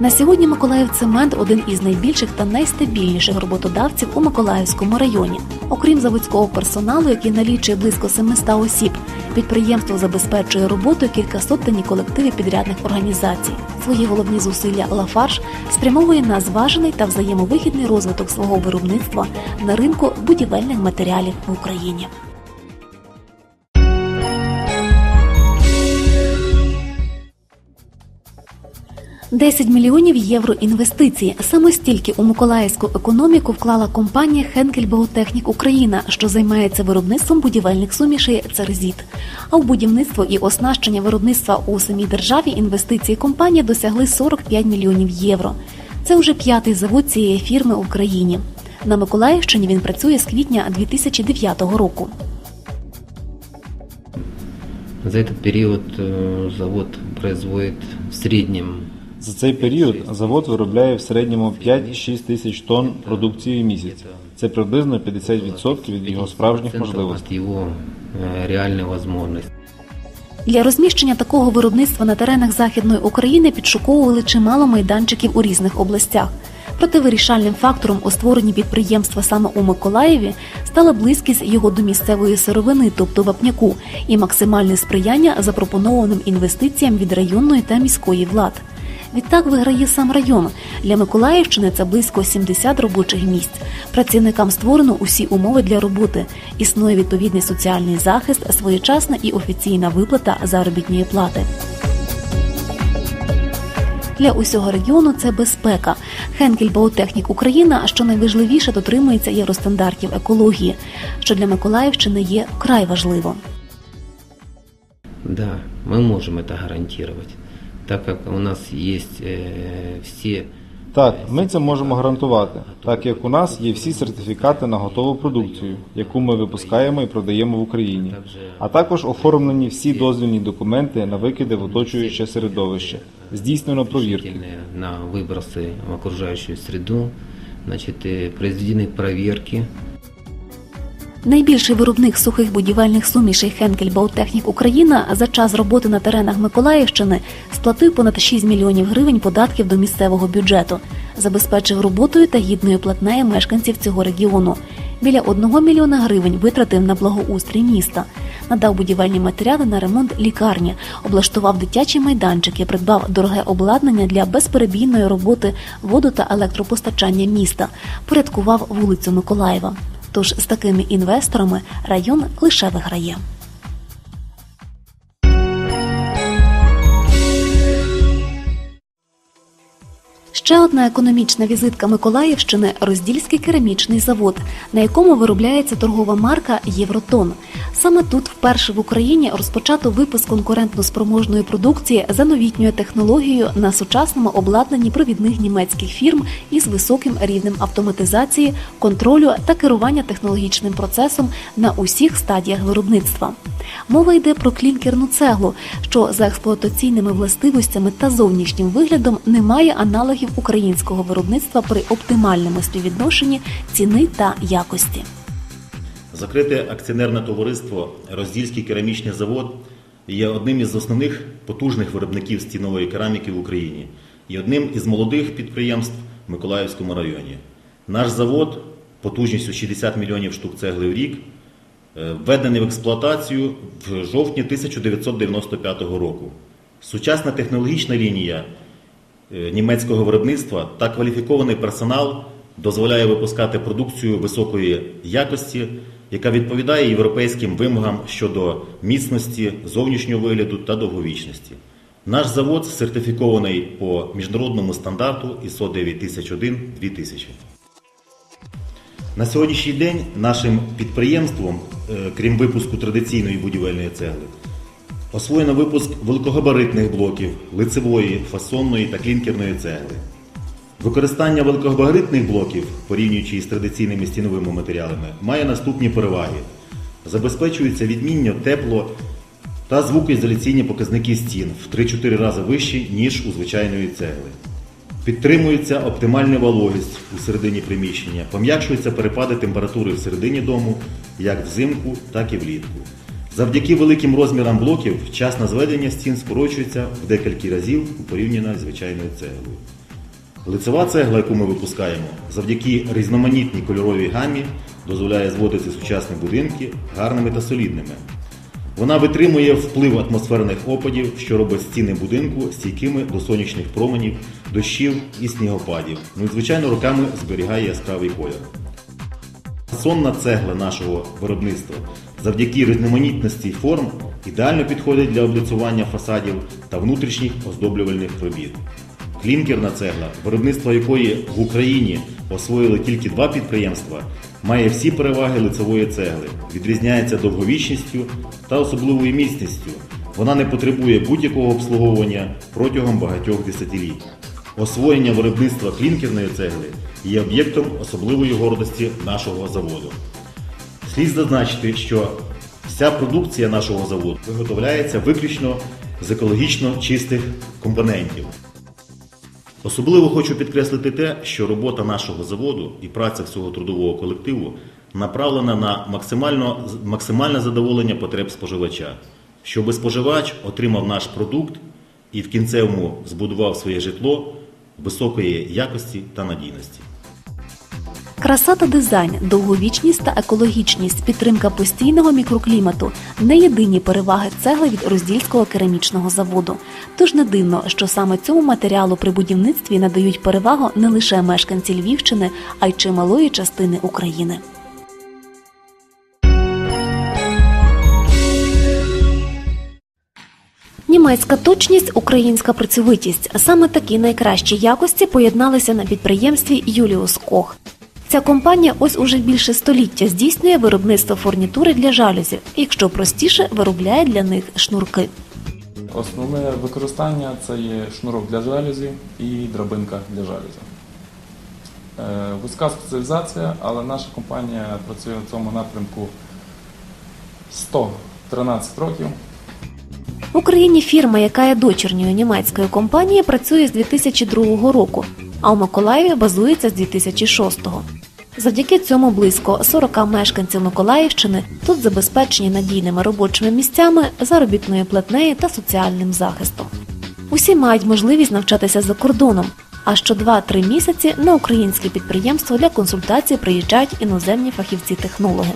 На сьогодні Миколаїв Цемент один із найбільших та найстабільніших роботодавців у Миколаївському районі. Окрім заводського персоналу, який налічує близько 700 осіб, підприємство забезпечує роботою кількасотенні колективи підрядних організацій. Свої головні зусилля Лафарш спрямовує на зважений та взаємовигідний розвиток свого виробництва на ринку будівельних матеріалів в Україні. «10 мільйонів євро інвестицій. Саме стільки у миколаївську економіку вклала компанія Хенкель Боготехнік Україна, що займається виробництвом будівельних сумішей «Церзіт». А в будівництво і оснащення виробництва у самій державі інвестиції компанії досягли 45 мільйонів євро. Це вже п'ятий завод цієї фірми в Україні. На Миколаївщині він працює з квітня 2009 року. За этот период э, завод производит в среднем За цей період завод виробляє в середньому 5-6 тисяч тонн продукції в місяць. Це приблизно 50% від його справжніх можливостей. возможности. Для розміщення такого виробництва на теренах Західної України підшуковували чимало майданчиків у різних областях. Проте вирішальним фактором у створенні підприємства саме у Миколаєві стала близькість його до місцевої сировини, тобто вапняку, і максимальне сприяння запропонованим інвестиціям від районної та міської влад. Відтак виграє сам район. Для Миколаївщини це близько 70 робочих місць. Працівникам створено усі умови для роботи. Існує відповідний соціальний захист, своєчасна і офіційна виплата заробітної плати. Для усього регіону це безпека. Хенкель Баутехнік Україна, що найважливіше, дотримується євростандартів екології, що для Миколаївщини є вкрай важливо. Да, мы можем это гарантировать, так как у нас есть э, все Так, ми це можемо гарантувати, так як у нас є всі сертифікати на готову продукцію, яку ми випускаємо і продаємо в Україні, а також оформлені всі дозвільні документи на викиди в оточуюче середовище. Здійснено провірки. разрешительные на выбросы в окружающую среду, значит, э, произведены проверки, Найбільший виробник сухих будівельних сумішей Хенкель Баутехнік Україна за час роботи на теренах Миколаївщини сплатив понад 6 мільйонів гривень податків до місцевого бюджету, забезпечив роботою та гідною платнею мешканців цього регіону. Біля 1 мільйона гривень витратив на благоустрій міста, надав будівельні матеріали на ремонт лікарні, облаштував дитячі майданчики, придбав дороге обладнання для безперебійної роботи воду та електропостачання міста, порядкував вулицю Миколаєва. Тож з такими інвесторами район лише виграє. Ще одна економічна візитка Миколаївщини роздільський керамічний завод, на якому виробляється торгова марка Євротон. Саме тут вперше в Україні розпочато випуск конкурентно спроможної продукції за новітньою технологією на сучасному обладнанні провідних німецьких фірм із високим рівнем автоматизації, контролю та керування технологічним процесом на усіх стадіях виробництва. Мова йде про клінкерну цеглу, що за експлуатаційними властивостями та зовнішнім виглядом не має аналогів українського виробництва при оптимальному співвідношенні ціни та якості. Закрите акціонерне товариство Роздільський керамічний завод є одним із основних потужних виробників стінової кераміки в Україні і одним із молодих підприємств в Миколаївському районі. Наш завод потужністю 60 мільйонів штук цегли в рік е, введений в експлуатацію в жовтні 1995 року. Сучасна технологічна лінія е, німецького виробництва та кваліфікований персонал дозволяє випускати продукцію високої якості, яка відповідає європейським вимогам щодо міцності, зовнішнього вигляду та довговічності. Наш завод сертифікований по міжнародному стандарту ISO 9001-2000. На сьогоднішній день нашим підприємством, е, крім випуску традиційної будівельної цегли, освоєно випуск великогабаритних блоків, лицевої, фасонної та клінкерної цегли. Використання великогабаритних блоків, порівнюючи із традиційними стіновими матеріалами, має наступні переваги: забезпечується відмінно тепло та звукоізоляційні показники стін в 3-4 рази вищі, ніж у звичайної цегли. Підтримується оптимальна вологість у середині приміщення, пом'якшуються перепади температури всередині дому як взимку, так і влітку. Завдяки великим розмірам блоків час на зведення стін скорочується в декілька разів у порівнянні з звичайною цеглою. Лицева цегла, яку ми випускаємо, завдяки різноманітній кольоровій гамі дозволяє зводити сучасні будинки гарними та солідними. Вона витримує вплив атмосферних опадів, що робить стіни будинку стійкими до сонячних променів, дощів і снігопадів. Ну і звичайно роками зберігає яскравий колір. Сонна цегла нашого виробництва завдяки різноманітності форм ідеально підходить для облицювання фасадів та внутрішніх оздоблювальних робіт. Клінкерна цегла, виробництво якої в Україні освоїли тільки два підприємства, має всі переваги лицевої цегли, відрізняється довговічністю та особливою міцністю. Вона не потребує будь-якого обслуговування протягом багатьох десятиліть. Освоєння виробництва клінкерної цегли є об'єктом особливої гордості нашого заводу. Слід зазначити, що вся продукція нашого заводу виготовляється виключно з екологічно чистих компонентів. Особливо хочу підкреслити те, що робота нашого заводу і праця всього трудового колективу направлена на максимальне задоволення потреб споживача, щоб споживач отримав наш продукт і в кінцевому збудував своє житло високої якості та надійності. Краса та дизайн, довговічність та екологічність, підтримка постійного мікроклімату не єдині переваги цегли від роздільського керамічного заводу. Тож не дивно, що саме цьому матеріалу при будівництві надають перевагу не лише мешканці Львівщини, а й чималої частини України. Німецька точність, українська працьовитість саме такі найкращі якості поєдналися на підприємстві Юліус Кох. Ця компанія ось уже більше століття здійснює виробництво фурнітури для жалюзів, якщо простіше виробляє для них шнурки. Основне використання це є шнурок для жалюзі і драбинка для жалюзі. Е, Вузька спеціалізація, але наша компанія працює в цьому напрямку 113 років. В Україні фірма, яка є дочірньою німецької компанії, працює з 2002 року, а у Миколаєві базується з 2006-го. Завдяки цьому близько 40 мешканців Миколаївщини тут забезпечені надійними робочими місцями, заробітною платнею та соціальним захистом. Усі мають можливість навчатися за кордоном. А що 2-3 місяці на українське підприємство для консультацій приїжджають іноземні фахівці-технологи.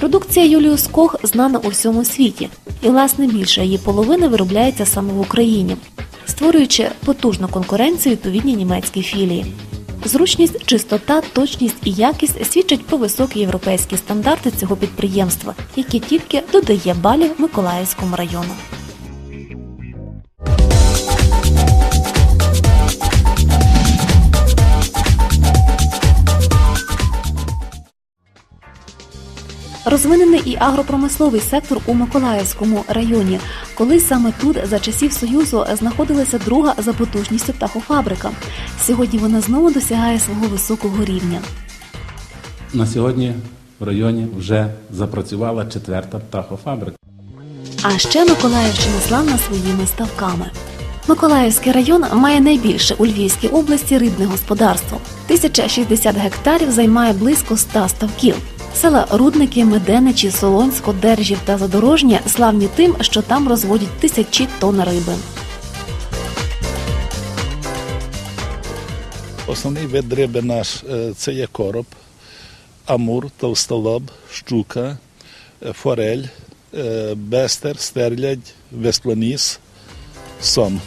Продукція Юліус Кох знана у всьому світі, і власне більше її половини виробляється саме в Україні, створюючи потужну конкуренцію відповідній німецькій філії. Зручність, чистота, точність і якість свідчать про високі європейські стандарти цього підприємства, які тільки додає балів Миколаївському району. Розвинений і агропромисловий сектор у Миколаївському районі. Колись саме тут за часів Союзу знаходилася друга за потужністю птахофабрика. Сьогодні вона знову досягає свого високого рівня. На сьогодні в районі вже запрацювала четверта птахофабрика. А ще Миколаївщина славна своїми ставками. Миколаївський район має найбільше у Львівській області рибне господарство. 1060 гектарів займає близько 100 ставків. Села Рудники, Меденичі, Солонсько, Держів та Задорожнє славні тим, що там розводять тисячі тонн риби. Основний вид риби наш е, це є короб, амур, товстолоб, щука, е, форель, е, бестер, стерлядь, весплоніс, сом.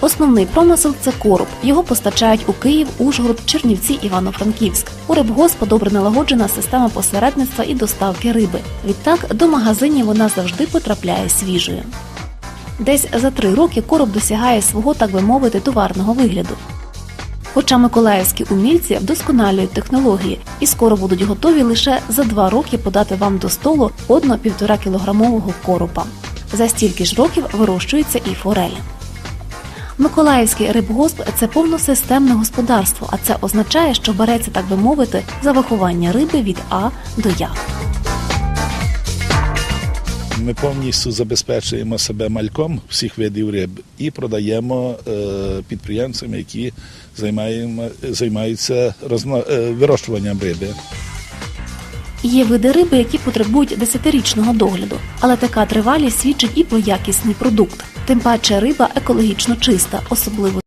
Основний промисел це короб. Його постачають у Київ, Ужгород, Чернівці, Івано-Франківськ. У рибгоспа добре налагоджена система посередництва і доставки риби. Відтак до магазинів вона завжди потрапляє свіжою. Десь за три роки короб досягає свого, так би мовити, товарного вигляду. Хоча миколаївські умільці вдосконалюють технології і скоро будуть готові лише за два роки подати вам до столу одно півтора кілограмового коропа. За стільки ж років вирощується і форель. Миколаївський рибгосп це повносистемне господарство, а це означає, що береться, так би мовити, за виховання риби від А до Я. Ми повністю забезпечуємо себе мальком всіх видів риб і продаємо е, підприємцям, які займаємо- займаються е, вирощуванням риби. Є види риби, які потребують десятирічного догляду, але така тривалість свідчить і про якісний продукт. Тим паче риба екологічно чиста, особливо